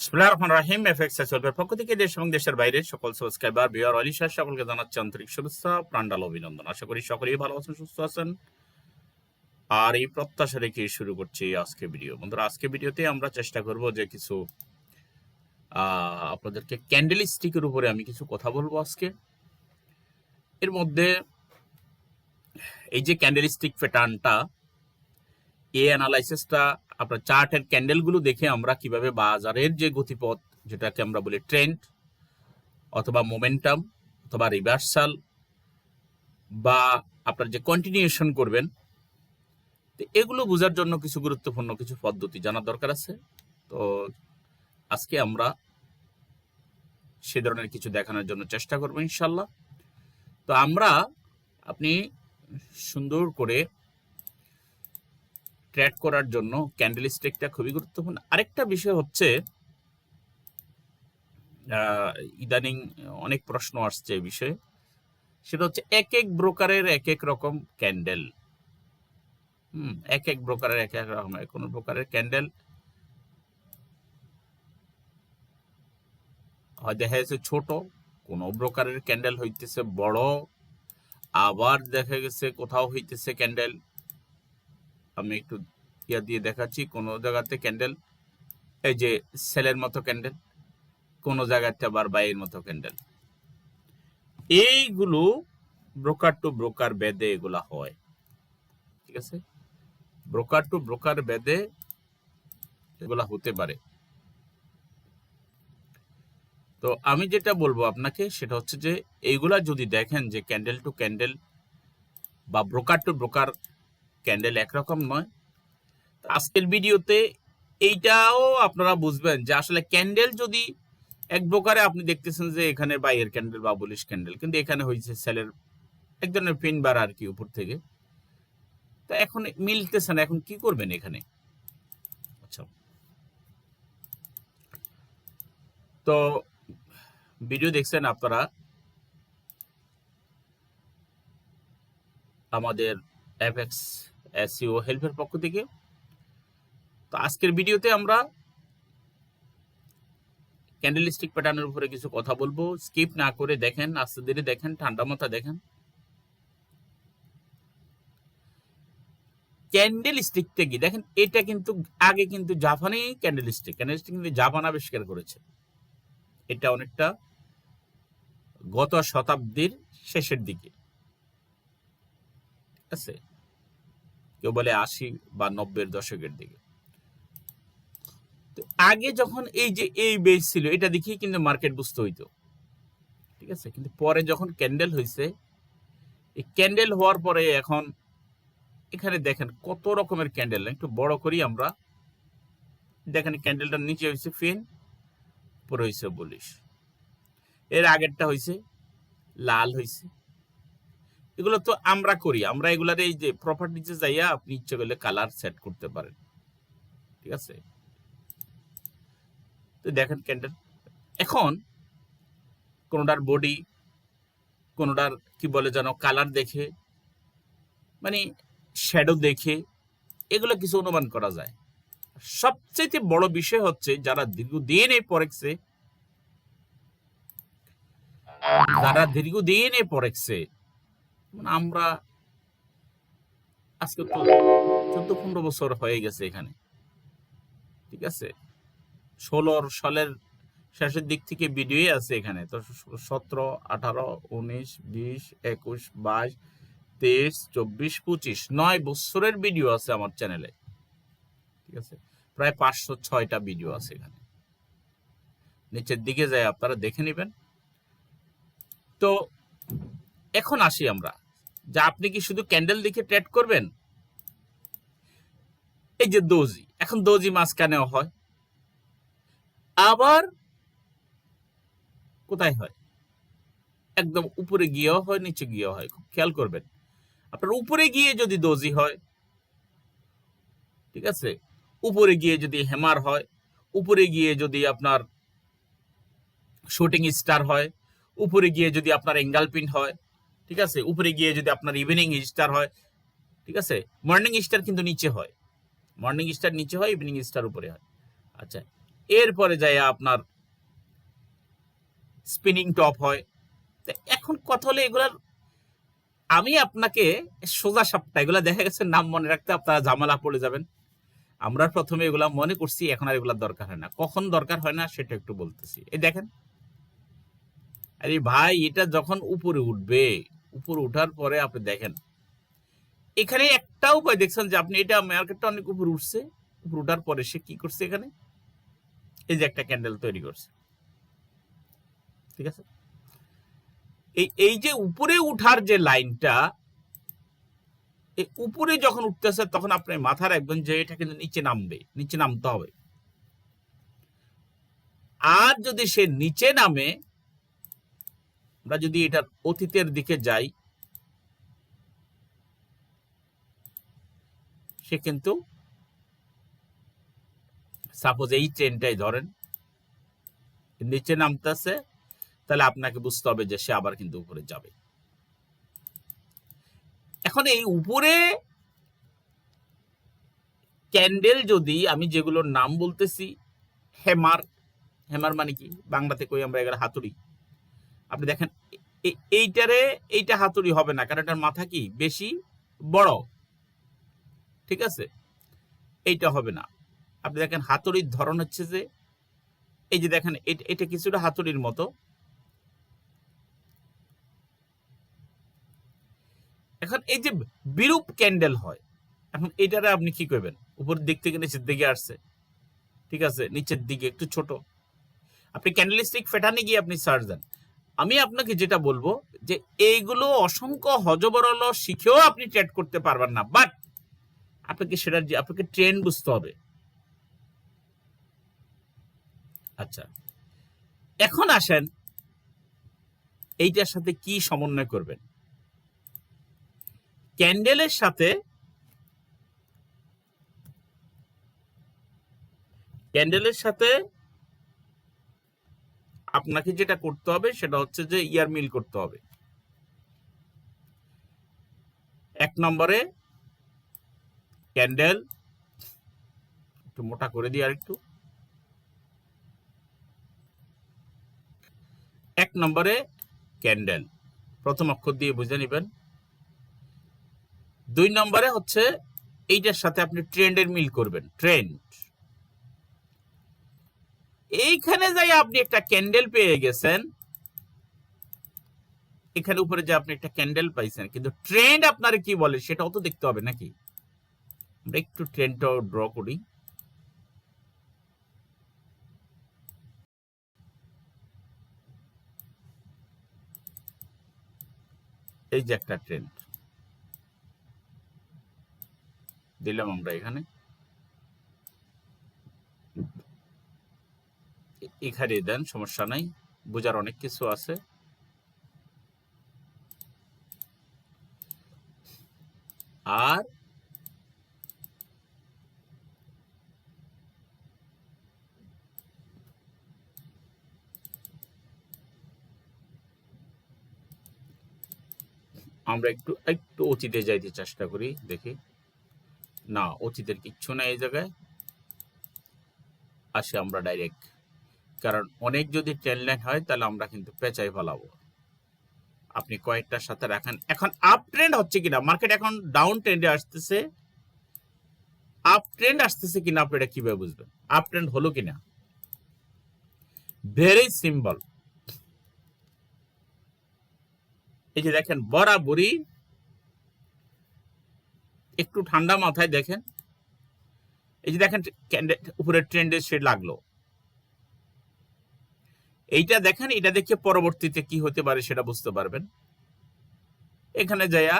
রহমানির রহিম। এফএক্স এসএলপের পক্ষ থেকে দেশ এবং দেশের বাইরে সকল সাবস্ক্রাইবার বিয়ার অলি শাহ সকলকে জানাচ্ছি আন্তরিক শুভেচ্ছা, প্রাণডাল অভিনন্দন। আশা করি সকলেই ভালো আছেন, সুস্থ আছেন। আর এই প্রত্যাশা রেখে শুরু করছি আজকে ভিডিও বন্ধুরা, আজকে ভিডিওতে আমরা চেষ্টা করব যে কিছু আপনাদেরকে ক্যান্ডেল স্টিকের উপরে আমি কিছু কথা বলব আজকে। এর মধ্যে এই যে ক্যান্ডেল স্টিক প্যাটার্নটা এই অ্যানালাইসিসটা আপনার চার্টের ক্যান্ডেলগুলো দেখে আমরা কীভাবে বাজারের যে গতিপথ, যেটাকে আমরা বলি ট্রেন্ড অথবা মোমেন্টাম অথবা রিভার্সাল বা আপনার যে কন্টিনিউশন করবেন, তো এগুলো বোঝার জন্য কিছু গুরুত্বপূর্ণ কিছু পদ্ধতি জানার দরকার আছে। তো আজকে আমরা সে ধরনের কিছু দেখানোর জন্য চেষ্টা করব ইনশাল্লাহ তো আমরা আপনি সুন্দর করে ট্র্যাক করার জন্য ক্যান্ডেল স্টিকটা খুবই গুরুত্বপূর্ণ। আরেকটা বিষয় হচ্ছে ইদানিং অনেক প্রশ্ন আসছে এই বিষয়ে। সেটা হচ্ছে এক এক ব্রোকারের এক এক রকম ক্যান্ডেল। হুম, এক এক ব্রোকারের এক এক রকম কোন ব্রোকারের ক্যান্ডেল। হয় দেখা যাচ্ছে ছোট, কোন ব্রোকারের ক্যান্ডেল হইতেছে বড়। আবার দেখা গেছে কোথাও হইতেছে ক্যান্ডেল। আমি একটু ইয়া দিয়ে দেখাচ্ছি, কোনো জায়গাতে ক্যান্ডেল এই যে সেলের মতো ক্যান্ডেল কোনো জায়গাতে আবার বাইয়ের মতো ক্যান্ডেল এইগুলো ব্রোকার টু ব্রোকার বেদে এগুলা হয়। ঠিক আছে? ব্রোকার টু ব্রোকার বেদে এগুলা হতে পারে। তো আমি যেটা বলব আপনাকে, সেটা হচ্ছে যে, এইগুলা যদি দেখেন যে ক্যান্ডেল টু ক্যান্ডেল বা ব্রোকার টু ব্রোকার ক্যান্ডেল একরকম নয়। আজকের ভিডিওতে এইটাও আপনারা বুঝবেন যে আসলে ক্যান্ডেল যদি এক প্রকারে আপনি দেখতেছেন যে এখানে বাইয়ের ক্যান্ডেল বা বুলিশ ক্যান্ডেল কিন্তু এখানে হয়েছে সেলের এক ধরনের পিন বার আর কি উপর থেকে। তা এখন মিলতেছে না, এখন কি করবেন এখানে? আচ্ছা। তো ভিডিও দেখছেন আপনারা? আমাদের এফএক্স এসইও হেল্পের পক্ষ থেকে। তো আজকের ভিডিওতে আমরা ক্যান্ডেলিস্টিক প্যাটার্নের উপরে কিছু কথা বলব। স্কিপ না করে দেখেন, আস্তে ধীরে দেখেন, ঠান্ডা মাথা দেখেন। ক্যান্ডেল স্টিকটা কি? দেখেন, এটা কিন্তু আগে কিন্তু জাপানি ক্যান্ডেল স্টিক ক্যান্ডেল স্টিক কিন্তু জাপান আবিষ্কার করেছে। এটা অনেকটা গত শতাব্দীর শেষের দিকে। আছে? কেউ বলে আশি বা নব্বইয়ের দশকের দিকে। আগে যখন এই যে এই বেস ছিল, এটা দেখেই কিন্তু মার্কেট বুঝতে হইতো। ঠিক আছে? কিন্তু পরে যখন ক্যান্ডেল হয়েছে এই ক্যান্ডেল হওয়ার পরে এখন এখানে দেখেন কত রকমের ক্যান্ডেল। একটু বড় করি আমরা। দেখেন ক্যান্ডেলটার নিচে হয়েছে ফিন পরে হয়েছে বলিস এর আগেরটা হয়েছে লাল হয়েছে এগুলো তো আমরা করি। আমরা এগুলার এই যে প্রপার্টিতে যাইয়া আপনি ইচ্ছে করলে কালার সেট করতে পারেন। ঠিক আছে? তো দেখেন ক্যান্ডেল এখন কোনোটার বডি কোনোটার কি বলে যেন কালার দেখে মানে শ্যাডো দেখে, এগুলো কিছু অনুমান করা যায়। সবচেয়ে বড় বিষয় হচ্ছে যারা দীর্ঘদিন এই পরেক্সে যারা দীর্ঘদিন এই পরেক্সে মানে আমরা আজকে তো চোদ্দ পনেরো বছর হয়ে গেছে এখানে। ঠিক আছে? ষোলোর সালের শেষের দিক থেকে ভিডিও আছে এখানে। তো সতেরো, আঠারো, উনিশ, বিশ, একুশ, বাইশ, তেইশ, চব্বিশ, পঁচিশ নয় বছরের ভিডিও আছে আমার চ্যানেলে ঠিক আছে? প্রায় পাঁচশো ছয়টা ভিডিও আছে এখানে। নিচের দিকে যায় আপনারা দেখে নেবেন। তো এখন আসি আমরা। যে আপনি কি শুধু ক্যান্ডেল দেখে ট্রেড করবেন? এই যে দোজি, এখন দোজি মাঝখানেও হয়? আবার কোথায় হয়? একদম উপরে গিয়েও হয়, নিচে গিয়েও হয়, খুব খেয়াল করবেন। আপনার উপরে গিয়ে যদি দোজি হয়, ঠিক আছে? উপরে গিয়ে যদি হেমার হয়, উপরে গিয়ে যদি আপনার শুটিং স্টার হয়, উপরে গিয়ে যদি আপনার এঙ্গাল পিন হয় ঠিক আছে? উপরে গিয়ে যদি আপনার ইভিনিং স্টার হয়, ঠিক আছে? মর্নিং স্টার কিন্তু নিচে হয়। মর্নিং স্টার নিচে হয় ইভিনিং স্টার উপরে হয়। আচ্ছা এরপরে যায় আপনার স্পিনিং টপ হয়। এখন কথা হলো এগুলার, আমি আপনাকে সোজা সাপটা, এগুলা দেখা গেছে নাম মনে রাখতে আপনারা ঝামেলা পড়ে যাবেন। আমরা প্রথমে এগুলা মনে করছি, এখন আর এগুলার দরকার হয় না। কখন দরকার হয় না, সেটা একটু বলতেছি। এই দেখেন। আরে ভাই, এটা যখন উপরে উঠবে উপরে উঠার পরে আপনি দেখেন। এখানে একটা উপায় দেখছেন যে আপনি এটা মার্কেটটা অনেক উপরে উঠছে, উপরে উঠার পরে সে কি করছে এখানে? এই যে একটা ক্যান্ডেল তৈরি করছে। ঠিক আছে? এই এই যে উপরে উঠার যে লাইনটা, এই উপরে যখন উঠতেছে তখন আপনি মাথা রাখবেন যে এটা কিন্তু নিচে নামবে, নিচে নামতে হবে। আর যদি সে নিচে নামে আমরা যদি এটার অতীতের দিকে যাই, সে কিন্তু সাপোজ এই ট্রেনটাই ধরেন, নিচে নামতেছে, তাহলে আপনাকে বুঝতে হবে যে সে আবার কিন্তু উপরে যাবে। এখন এই উপরে ক্যান্ডেল যদি আমি যেগুলোর নাম বলতেছি হেমার হেমার মানে কি? বাংলাতে কই আমরা এগুলো হাতুড়ি? আপনি দেখেন এইটারে এইটা হাতুড়ি হবে না, কারণ এটার মাথা কি? বেশি, বড়। ঠিক আছে? এইটা হবে না। আপনি দেখেন, হাতুড়ির ধরন হচ্ছে যে, এই যে দেখেন, এটা- কিছুটা হাতুড়ির মতো। এখন এই যে বিরূপ ক্যান্ডেল হয়, এখন এইটারে আপনি কি করবেন? উপর দিক থেকে নিচের দিকে আসছে। ঠিক আছে? নিচের দিকে একটু ছোট। আপনি ক্যান্ডেলিস্টিক ফেটানে গিয়ে আপনি সার্চ দেন আমি আপনাকে যেটা বলব যে এইগুলো অসংখ্য হজবরল শিখেও আপনি ট্রেড করতে পারবেন না। বাট আপনাকে সেটার যে, আপনাকে ট্রেন্ড বুঝতে হবে। আচ্ছা এখন আসেন এইটার সাথে কি সমন্বয় করবেন? ক্যান্ডেলের সাথে ক্যান্ডেলের সাথে আপনাকে যেটা করতে হবে সেটা হচ্ছে যে ইয়ার মিল করতে হবে। এক নম্বরে ক্যান্ডেল, একটু মোটা করে দিই আর একটু এক নম্বরে ক্যান্ডেল, প্রথম অক্ষর দিয়ে বুঝে নেবেন। দুই নম্বরে হচ্ছে এইটার সাথে আপনি ট্রেন্ডের মিল করবেন, ট্রেন্ড। এইখানে যাই আপনি একটা ক্যান্ডেল পেয়ে গেছেন। এখানে উপরে যে আপনি একটা ক্যান্ডেল পাইছেন, কিন্তু ট্রেন্ড আপনার কি বলে সেটাও তো দেখতে হবে নাকি? আমরা একটু ট্রেন্ডটাও ড্র করি। এই যে একটা ট্রেন্ড দিলাম আমরা এখানে। এখানে দেন, সমস্যা নাই, বোঝার অনেক কিছু আছে। আর আমরা একটু একটু অতীতে যাইতে চেষ্টা করি, দেখি। না, অতীতের কিচ্ছু নাই এই জায়গায়। আসি আমরা ডাইরেক্ট। কারণ অনেক যদি ট্রেন লাইন হয়, তাহলে আমরা কিন্তু পেঁচাই ফেলাবো। আপনি কয়েকটার সাথে রাখেন। এখন আপ ট্রেন্ড হচ্ছে কিনা? মার্কেট এখন ডাউন ট্রেন্ডে আসতেছে। আপ ট্রেন্ড আসতেছে কিনা আপনি এটা কীভাবে বুঝবেন? আপ ট্রেন্ড হলো কিনা? ভেরি সিম্পল এই যে দেখেন, বরাবরই একটু ঠান্ডা মাথায় দেখেন। এই যে দেখেন উপরে ট্রেন্ডে সে লাগল। এইটা দেখেন এটা দেখে পরবর্তীতে কি হতে পারে সেটা বুঝতে পারবেন। এখানে যায়া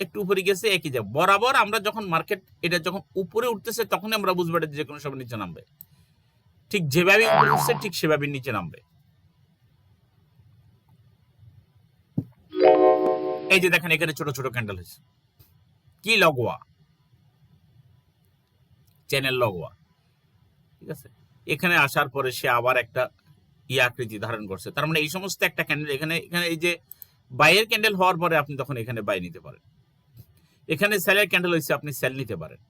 একটু উপরে গেছে, একই যা বরাবর আমরা যখন মার্কেট, এটা যখন উপরে উঠতেছে তখন আমরা বুঝব এটা যে কোনো সময় নিচে নামবে। ঠিক যেভাবে উঠছে, ঠিক সেভাবে নিচে নামবে। এই যে দেখেন, এখানে ছোট ছোট ক্যান্ডেল হয়েছে। কি লগোয়া? চ্যানেল লগোয়া। ঠিক আছে? এখানে আসার পরে সে আবার একটা ই আকৃতি ধারণ করছে। তার মানে এই সমস্ত একটা ক্যান্ডেল এখানে এখানে এই যে বাইয়ের ক্যান্ডেল হওয়ার পরে আপনি তখন এখানে বাই নিতে পারেন। এখানে সেলের ক্যান্ডেল হয়েছে আপনি সেল নিতে পারেন।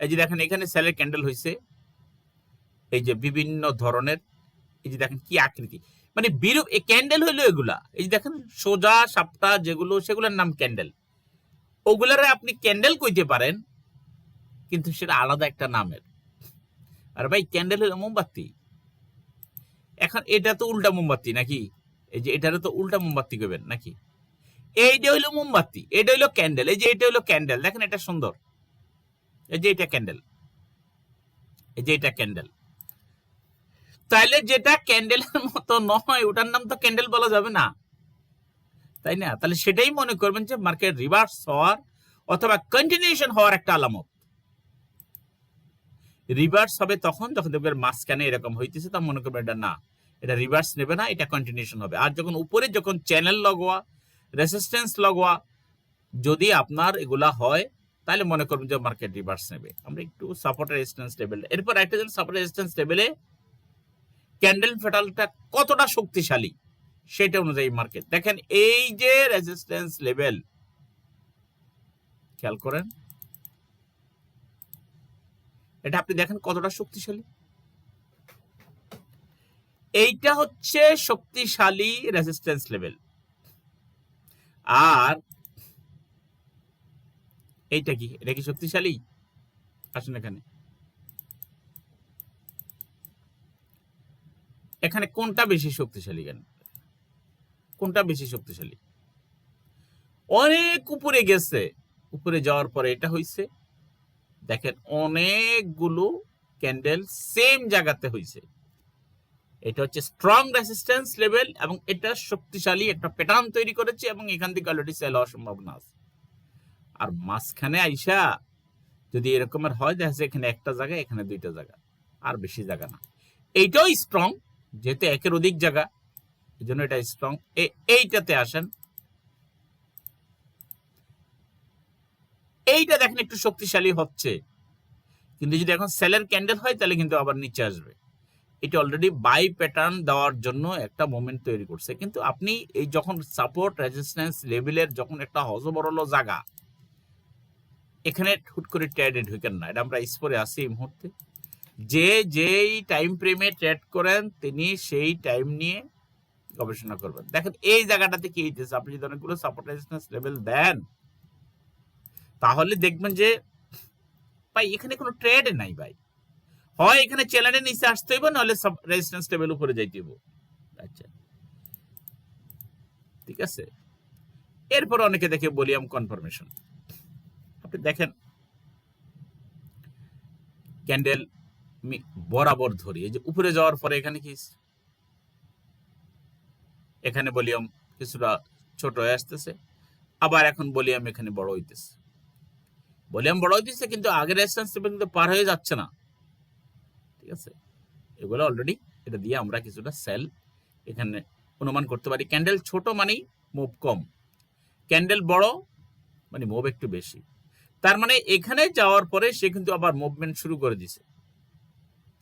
এই যে দেখেন, এখানে সেলের ক্যান্ডেল হয়েছে এই যে বিভিন্ন ধরনের, এই যে দেখেন কি আকৃতি। মানে বিরূপ, এই ক্যান্ডেল হইল এগুলা। এই যে দেখেন, সোজা সাপটা যেগুলো, সেগুলোর নাম ক্যান্ডেল ওগুলারে আপনি ক্যান্ডেল কইতে পারেন, কিন্তু সেটা আলাদা একটা নামের। আর ভাই ক্যান্ডেল হলো মোমবাতি। এখন এটা তো উল্টা মোমবাতি নাকি? এই যে এটারে তো উল্টা মোমবাতি কইবেন নাকি? এইটা হইল মোমবাতি, এটা হইল ক্যান্ডেল, এই যে এটা হইল ক্যান্ডেল, দেখেন এটা সুন্দর। এই যে এটা ক্যান্ডেল, এই যে এটা ক্যান্ডেল। তাইলে যেটা ক্যান্ডেলের মতো নয়, ওটার নাম তো ক্যান্ডেল বলা যাবে না। তাই না? তাহলে সেটাই মনে করবেন যে মার্কেট রিভার্স হওয়ার অথবা কন্টিনিউশন হওয়ার একটা আলামত। রিভার্স হবে তখন, যখন দেখবেন মাঝখানে এরকম হইতেছে তা মনে করবেন এটা না। এটা রিভার্স নেবে না, এটা কন্টিনিউশন হবে। আর যখন উপরে যখন চ্যানেল লগোয়া রেসিস্টেন্স লগোয়া, যদি আপনার এগুলা হয়, তাহলে মনে করবেন যে মার্কেট রিভার্স নেবে। আমরা একটু সাপোর্ট রেজিস্ট্যান্স লেভেল এরপর একটা যেন সাপোর্ট রেজিস্ট্যান্স লেভেলে ক্যান্ডেল ফেটালটা কতটা শক্তিশালী, সেটা অনুযায়ী মার্কেট দেখেন, এই যে রেজিস্ট্যান্স লেভেল খেয়াল করেন। এটা আপনি দেখেন কতটা শক্তিশালী। এইটা হচ্ছে শক্তিশালী রেজিস্ট্যান্স লেভেল আর এইটা কি? এটা কি শক্তিশালী? আসুন এখানে। এখানে কোনটা বেশি শক্তিশালী কেন? কোনটা বেশি শক্তিশালী? অনেক উপরে গেছে। উপরে যাওয়ার পরে এটা হইছে। দেখেন, অনেকগুলো ক্যান্ডেল সেম জায়গাতে হইছে। এটা হচ্ছে স্ট্রং রেসিস্ট্যান্স লেভেল এবং এটা শক্তিশালী একটা প্যাটার্ন তৈরি করেছে এবং এখান থেকে অলরেডি সেল হওয়ার সম্ভাবনা আছে। আর মাঝখানে আইসা যদি এরকমের হয়, দেখা যাচ্ছে এখানে একটা জায়গা, এখানে দুইটা জায়গা, আর বেশি জায়গা না। এইটাও স্ট্রং যেহেতু একের অধিক জায়গা এই জন্য এটা স্ট্রং এইটাতে আসেন। এইটা দেখেন একটু শক্তিশালী হচ্ছে। কিন্তু যদি এখন সেলের ক্যান্ডেল হয়, তাহলে কিন্তু আবার নিচে আসবে। এটা অলরেডি বাই প্যাটার্ন দেওয়ার জন্য একটা মোমেন্ট তৈরি করছে। কিন্তু আপনি এই যখন সাপোর্ট রেজিস্ট্যান্স লেভেলের যখন একটা হজবরল জায়গা, এখানে হুট করে ট্রেডে ঢুকেন না। এটা আমরা স্পোরে আসি এই মুহূর্তে। যে যেই টাইম ফ্রেমে ট্রেড করেন, তিনি সেই টাইম নিয়ে গবেষণা করবেন। দেখেন, এই জায়গাটাতে কি হইতেছে? আপনি যদি অনেকগুলো সাপোর্ট রেজিস্ট্যান্স লেভেল দেন, তাহলে দেখবেন যে, ভাই, এখানে কোনো ট্রেড নাই, ভাই। হয় এখানে চ্যানেলের নিচে আসতে হইব, নাহলে সব রেজিস্ট্যান্স লেভেল উপরে যাইতে হইব। আচ্ছা। ঠিক আছে? এরপর অনেকে দেখে বলিয়াম কনফার্মেশন আপনি দেখেন ক্যান্ডেল বরাবর ধরি, এই যে উপরে যাওয়ার পরে এখানে কি এখানে বলিয়াম কিছুটা ছোট হয়ে আসতেছে, আবার এখন বলিয়াম এখানে বড় হইতেছে। ভলিউম বড় হইতেছে, কিন্তু আগের রেজিস্ট্যান্স কিন্তু পার হয়ে যাচ্ছে না। আছে। এগুলো অলরেডি এটা দিয়ে আমরা কিছুটা সেল এখানে অনুমান করতে পারি। ক্যান্ডেল ছোট মানেই মুভ কম। ক্যান্ডেল বড় মানে মুভ একটু বেশি। তার মানে এখানে যাওয়ার পরে সে কিন্তু আবার মুভমেন্ট শুরু করে দিছে।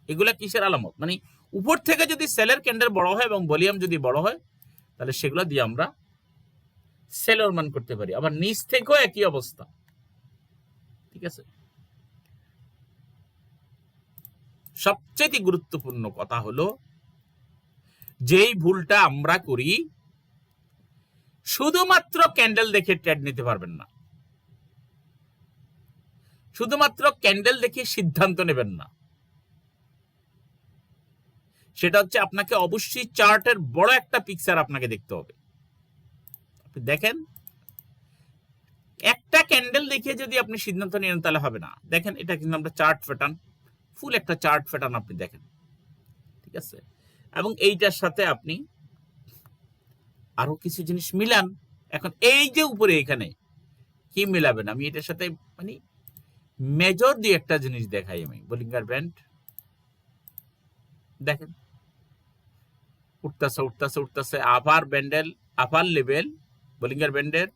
এগুলা কিসের আলামত? মানে উপর থেকে যদি সেলের ক্যান্ডেল বড় হয় এবং ভলিউম যদি বড় হয়, তাহলে সেগুলো দিয়ে আমরা সেল অনুমান করতে পারি। আবার নিচ থেকেও একই অবস্থা। ঠিক আছে? সবচেয়ে গুরুত্বপূর্ণ কথা হলো, যেই ভুলটা আমরা করি, শুধুমাত্র ক্যান্ডেল দেখে ট্রেড নিতে পারবেন না। শুধুমাত্র ক্যান্ডেল দেখে সিদ্ধান্ত নেবেন না। সেটা হচ্ছে আপনাকে অবশ্যই চার্টের বড় একটা পিকচার আপনাকে দেখতে হবে। দেখেন, একটা ক্যান্ডেল দেখে যদি আপনি সিদ্ধান্ত নেন তাহলে হবে না। দেখেন, এটা কিন্তু আমরা চার্ট প্যাটার্ন ফুল একটা চার্ট প্যাটার্ন আপনি দেখেন। ঠিক আছে? এবং এইটার সাথে আপনি আরও কিছু জিনিস মিলান। এখন এই যে উপরে এখানে কি মিলাবেন? আমি এটার সাথে মানে মেজর দিয়ে একটা জিনিস দেখাই আমি। বোলিঙ্গার ব্যান্ড দেখেন? উঠতেছে উঠতেছে উঠতেছে upper Bandel upper level Bollinger ব্যান্ডের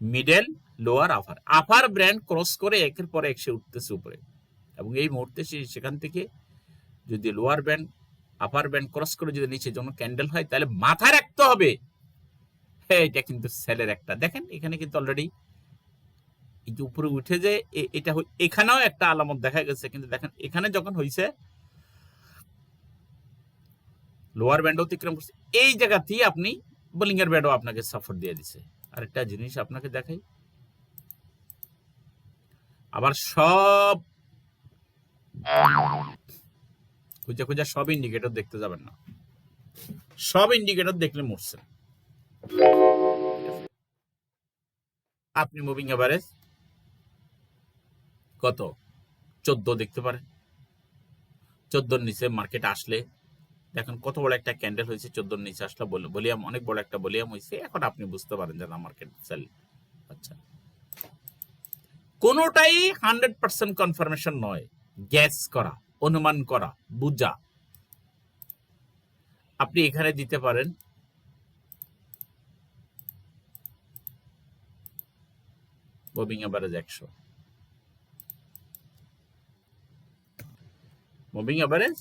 middle lower upper upper brand cross করে একের পর এক সে উঠতেছে উপরে। এবং এই মুহূর্তে সে সেখান থেকে যদি lower band upper band cross করে যদি নিচে যেন ক্যান্ডেল হয়, তাহলে মাথায় রাখতে হবে। হ্যাঁ এটা কিন্তু সেলের একটা। দেখেন, এখানে কিন্তু অলরেডি এই যে উপরে উঠে যে এটা এখানেও একটা আলামত দেখা গেছে। কিন্তু দেখেন, এখানে যখন হইছে লোয়ার ব্যান্ড অতিক্রম করছে, এই জায়গাতেই আপনি বোলিংয়ের ব্যাটও আপনাকে সাপোর্ট দিয়ে দিছে। আরেকটা জিনিস আপনাকে দেখাই। আবার সব খুঁজে খুঁজে সব ইন্ডিকেটর দেখতে যাবেন না। সব ইন্ডিকেটর দেখলে মরছেন। আপনি মুভিং এভারেজ কত? চোদ্দ দেখতে পারেন। চোদ্দোর নিচে মার্কেট আসলে দেখেন কত বড় একটা ক্যান্ডেল হয়েছে, চোদ্দোর নিচে আসলে বলে বলিয়াম অনেক বড় একটা বলিয়াম হয়েছে। এখন আপনি বুঝতে পারেন যে না মার্কেট সেল আচ্ছা কোনোটাই হান্ড্রেড পার্সেন্ট কনফার্মেশন নয়। গ্যাস করা, অনুমান করা, বুঝা। আপনি এখানে দিতে পারেন মুভিং অ্যাভারেজ একশো। মুভিং অ্যাভারেজ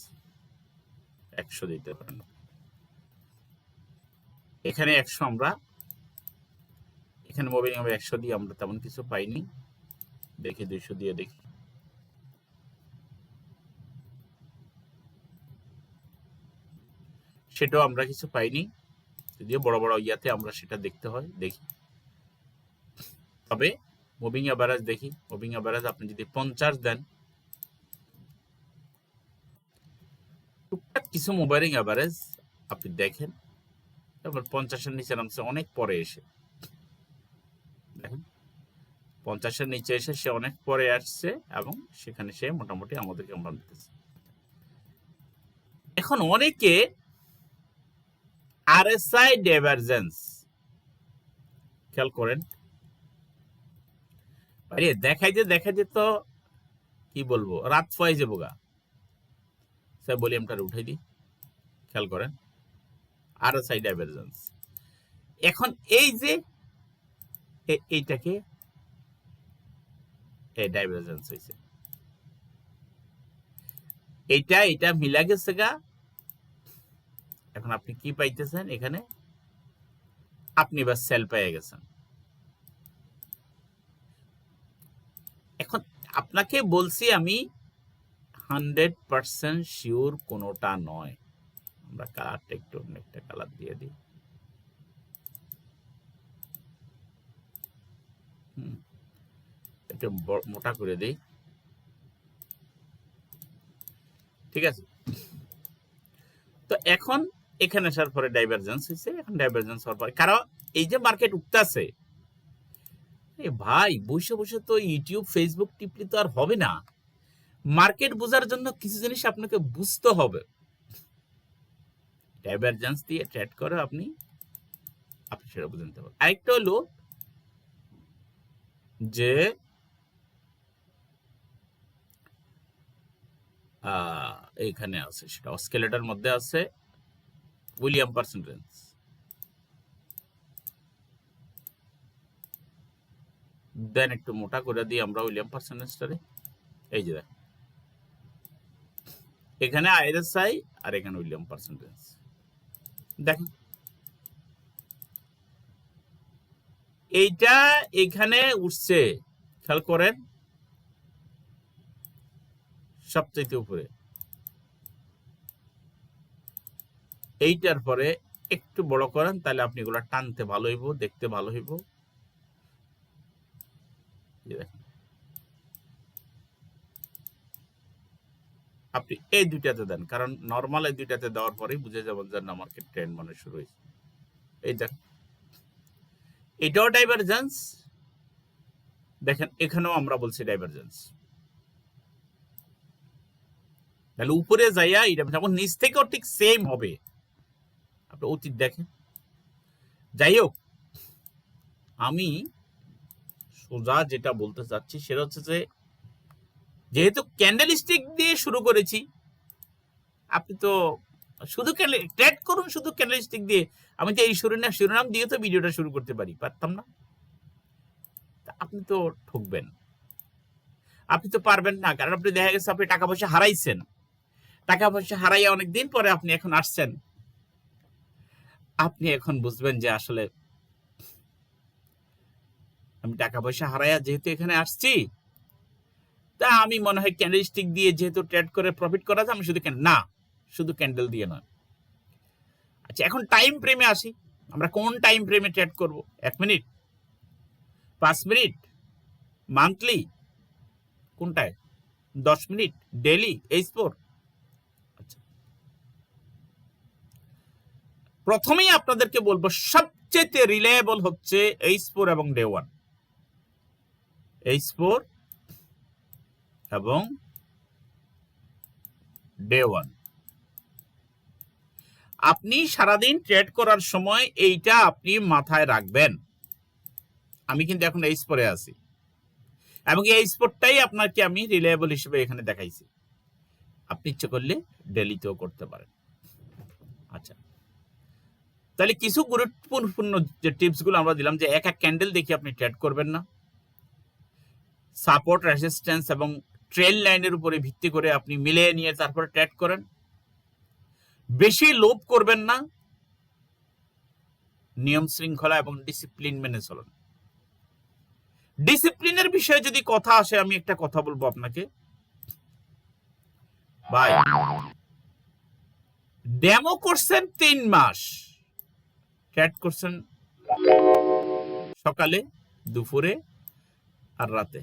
একশো দিতে পারেন। এখানে একশো আমরা, এখানে মুভিং অ্যাভারেজ একশো দিয়ে আমরা তেমন কিছু পাইনি। দেখি দুইশো দিয়ে দেখি। সেটাও আমরা কিছু পাইনি। যদিও বড় বড় ইয়াতে আমরা সেটা দেখতে হয়, দেখি। তবে মুভিং অ্যাভারেজ দেখি। মুভিং অ্যাভারেজ আপনি যদি পঞ্চাশ দেন, টুকটাক কিছু মোবাইলিং অ্যাভারেজ আপনি দেখেন। এবার পঞ্চাশের নিচে নামছে, অনেক পরে এসে। দেখেন, পঞ্চাশের নিচে এসে সে অনেক পরে আসছে এবং সেখানে সে মোটামুটি আমাদেরকে আমরা দিতেছে। এখন অনেকে আরএসআই ডাইভারজেন্স খেয়াল করেন। আরে দেখাইতে দেখাইতে তো কি বলব? রাত ফয়ে যাব গা স্যার, ভলিউমটা উঠাই দিই। খেয়াল করেন। আরএসআই ডাইভারজেন্স এখন এই যে এইটাকে এই ডাইভারজেন্স হয়েছে এইটা এটা মিলা গেছে গা। এখন আপনি কি পাইতেছেন এখানে? আপনি বা সেল পেয়ে গেছেন। এখন আপনাকে বলছি আমি হান্ড্রেড পার্সেন্ট শিওর কোনোটা নয়। আমরা কালারটা একটু অন্য একটা কালার দিয়ে দিই। একটু মোটা করে দিই। ঠিক আছে? তো এখন এখানে আসার পরে ডাইভারজেন্স হয়েছে এখন ডাইভারজেন্স হওয়ার পরে। কারণ এই যে মার্কেট উঠতেছে ভাই বসে বসে তো ইউটিউব ফেসবুক টিপলি তো আর হবে না। মার্কেট বোঝার জন্য কিছু জিনিস আপনাকে বুঝতে হবে। ডাইভারজেন্স দিয়ে ট্রেড করে আপনি আপনি সেটা বুঝে নিতে পারবেন। আরেকটা হলো যে আহ, এইখানে আছে সেটা অস্কেলেটার মধ্যে আছে। উইলিয়াম পার্সেন্টেজ দেন একটু মোটা করে দিই আমরা উইলিয়াম পার্সেন্টেজটারে এই যে দেখ। এখানে আইএসআই আর এখানে উইলিয়াম পার্সেন্টেজ দেখেন এইটা এখানে উঠছে, খেয়াল করেন। সবচাইতে উপরে। এইটার পরে একটু বড় করেন, তাহলে আপনি এগুলো টানতে ভালো হইব, দেখতে ভালো হইব। আপনি এই দুইটাতে দেন, কারণ নর্মাল এই দুইটাতে দেওয়ার পরেই বুঝে যাবেন যে না মার্কেট ট্রেন্ড মানে শুরু হয়েছে। এই দেখ এটাও ডাইভারজেন্স দেখেন, এখানেও আমরা বলছি ডাইভারজেন্স তাহলে উপরে যাইয়া এটা যেমন নিচ থেকেও ঠিক সেম হবে আপনি অতীত দেখেন। যাই হোক, আমি সোজা যেটা বলতে চাচ্ছি সেটা হচ্ছে যে, যেহেতু ক্যান্ডেল স্টিক দিয়ে শুরু করেছি, আপনি তো শুধু ক্যান্ডেল ট্রেড করুন শুধু ক্যান্ডেল স্টিক দিয়ে। আমি তো এই শিরোনাম শিরোনাম দিয়ে তো ভিডিওটা শুরু করতে পারি, পারতাম না। আপনি তো ঠকবেন। আপনি তো পারবেন না, কারণ আপনি দেখা গেছে আপনি টাকা পয়সা হারাইছেন। টাকা পয়সা হারাইয়া অনেকদিন পরে আপনি এখন আসছেন। আপনি এখন বুঝবেন যে আসলে আমি টাকা পয়সা হারাইয়া যেহেতু এখানে আসছি, তা আমি মনে হয় ক্যান্ডেল স্টিক দিয়ে যেহেতু ট্রেড করে প্রফিট করা যায়, আমি শুধু না, শুধু ক্যান্ডেল দিয়ে নয়। আচ্ছা এখন টাইম ফ্রেমে আসি। আমরা কোন টাইম ফ্রেমে ট্রেড করব? এক মিনিট পাঁচ মিনিট মান্থলি কোনটায়? দশ মিনিট ডেলি এইচ ফোর প্রথমেই আপনাদেরকে বলব সবচেয়ে রিলায়েবল হচ্ছে এইচ ফোর এবং ডে ওয়ান এইচ ফোর এবং ডে ওয়ান আপনি সারাদিন ট্রেড করার সময় এইটা আপনি মাথায় রাখবেন। আমি কিন্তু এখন এইচ ফোরে আছি। এবং এই স্পোর্টটাই আপনাকে আমি রিলায়েবল হিসেবে এখানে দেখাইছি। আপনি ইচ্ছে করলে ডেলিতেও করতে পারেন। আচ্ছা। তাহলে কিছু গুরুত্বপূর্ণ যে টিপসগুলো আমরা দিলাম যে এক এক ক্যান্ডেল দেখে আপনি ট্রেড করবেন না। সাপোর্ট রেসিস্ট্যান্স এবং ট্রেল লাইনের উপরে ভিত্তি করে আপনি মিলিয়ে নিয়ে তারপরে ট্রেড করেন। বেশি লোভ করবেন না। নিয়ম শৃঙ্খলা এবং ডিসিপ্লিন মেনে চলুন। ডিসিপ্লিনের বিষয়ে যদি কথা আসে, আমি একটা কথা বলব আপনাকে। ডেমো করছেন তিন মাস। ট্রেড করছেন সকালে, দুপুরে আর রাতে।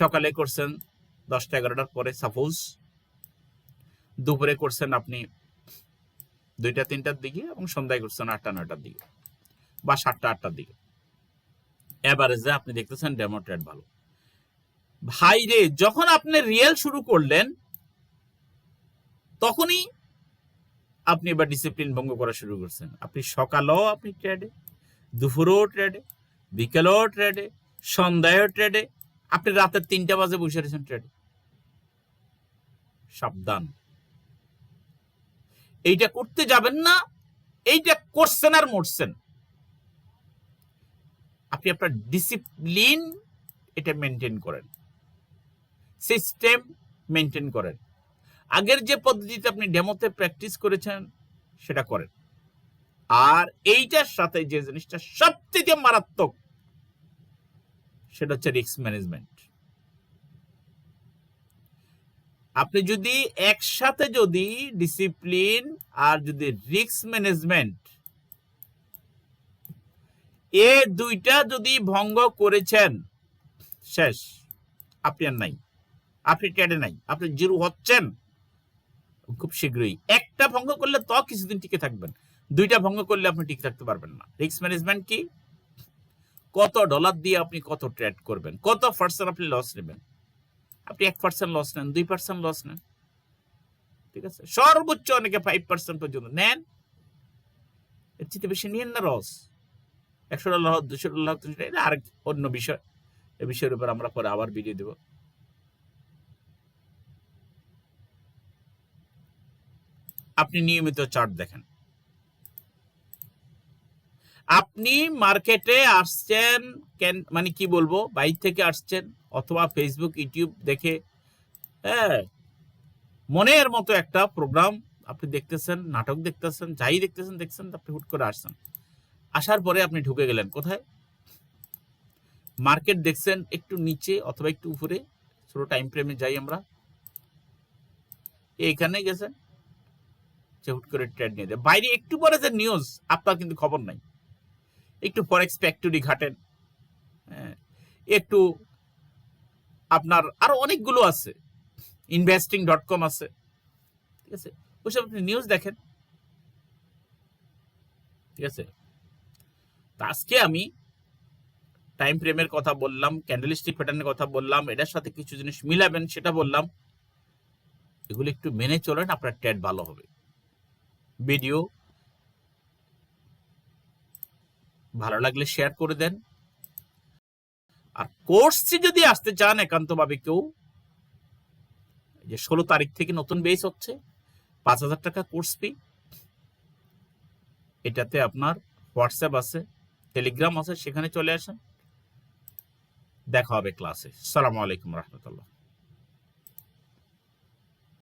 সকালে করছেন দশটা এগারোটার পরে সাপোজ দুপুরে করছেন আপনি দুইটা, তিনটার দিকে এবং সন্ধ্যায় করছেন আটটা, নয়টার দিকে বা সাতটা, আটটার দিকে। এভারেজে আপনি দেখতেছেন ডেমো ট্রেড ভালো। ভাই রে যখন আপনি রিয়েল শুরু করলেন, তখনই আপনি এবার ডিসিপ্লিন ভঙ্গ করা শুরু করছেন। আপনি সকালেও আপনি ট্রেডে দুপুরেও ট্রেডে বিকেলেও ট্রেডে সন্ধ্যায়ও ট্রেডে আপনি রাতের তিনটা বাজে বসে রয়েছেন ট্রেডে সাবধান। এইটা করতে যাবেন না, এইটা করছেন আর মরছেন। আপনি আপনার ডিসিপ্লিন এটা মেনটেন করেন। সিস্টেম মেনটেন করেন। আগের যে পদ্ধতিতে আপনি ডেমোতে প্র্যাকটিস করেছেন, সেটা করেন। আর এইটার সাথে যে জিনিসটা সবথেকে মারাত্মক, সেটা হচ্ছে রিস্ক ম্যানেজমেন্ট আপনি যদি একসাথে যদি ডিসিপ্লিন আর যদি রিস্ক ম্যানেজমেন্ট এ দুইটা যদি ভঙ্গ করেছেন, শেষ। আপনি আর নাই। আপনি ট্রেডে নাই। আপনি জিরো হচ্ছেন। খুব শীঘ্রই। একটা ভঙ্গ করলে তো কিছুদিন টিকে থাকবেন। দুইটা ভঙ্গ করলে আপনি টিকে থাকতে পারবেন না। রিস্ক ম্যানেজমেন্ট কি? কত ডলার দিয়ে আপনি কত ট্রেড করবেন? কত পার্সেন্ট আপনি লস নেবেন? আপনি এক পার্সেন্ট লস নেন, দুই পার্সেন্ট লস নেন। ঠিক আছে? সর্বোচ্চ অনেকে ফাইভ পার্সেন্ট পর্যন্ত নেন। এর চেয়ে বেশি নিয়েন না লস একশো ডলার হোক, দুশো ডলার এটা আরেক অন্য বিষয়। এ বিষয়ের উপর আমরা পরে আবার ভিডিও দেব। আপনি নিয়মিত চার্ট দেখেন। আপনি মার্কেটে আসছেন, কেন মানে কি বলব, বাইর থেকে আসছেন, অথবা ফেসবুক ইউটিউব দেখে হ্যাঁ মনের মতো একটা প্রোগ্রাম আপনি দেখতেছেন, নাটক দেখতেছেন, যাই দেখতেছেন, দেখছেন, আপনি হুট করে আসছেন। আসার পরে আপনি ঢুকে গেলেন কোথায়? মার্কেট দেখছেন একটু নিচে অথবা একটু উপরে, ছোট টাইম ফ্রেমে যাই আমরা। এইখানে গেছেন। যে হুট করে ট্রেড নিয়ে যায় বাইরে একটু পরে যে নিউজ আপনার কিন্তু খবর নাই। একটু ফরেক্স ফ্যাক্টরি ঘাটেন একটু আপনার আরও অনেকগুলো আছে ইনভেস্টিং ডট কম আছে, ঠিক আছে? ওইসব আপনি নিউজ দেখেন, ঠিক আছে? আজকে আমি টাইম ফ্রেমের কথা বললাম ক্যান্ডেলিস্টিক প্যাটার্নের কথা বললাম, এটার সাথে কিছু জিনিস মিলাবেন সেটা বললাম। এগুলো একটু মেনে চলেন, আপনার ট্যাড ভালো হবে। ভিডিও ভালো লাগলে শেয়ার করে দেন। আর কোর্সটি যদি আসতে চান একান্তভাবে কেউ যে ষোলো তারিখ থেকে নতুন বেস হচ্ছে, পাঁচ হাজার টাকা কোর্স ফি এটাতে আপনার হোয়াটসঅ্যাপ আছে টেলিগ্রাম আছে, সেখানে চলে আসেন। দেখা হবে ক্লাসে সালামু আলাইকুম রহমতুল্লাহ।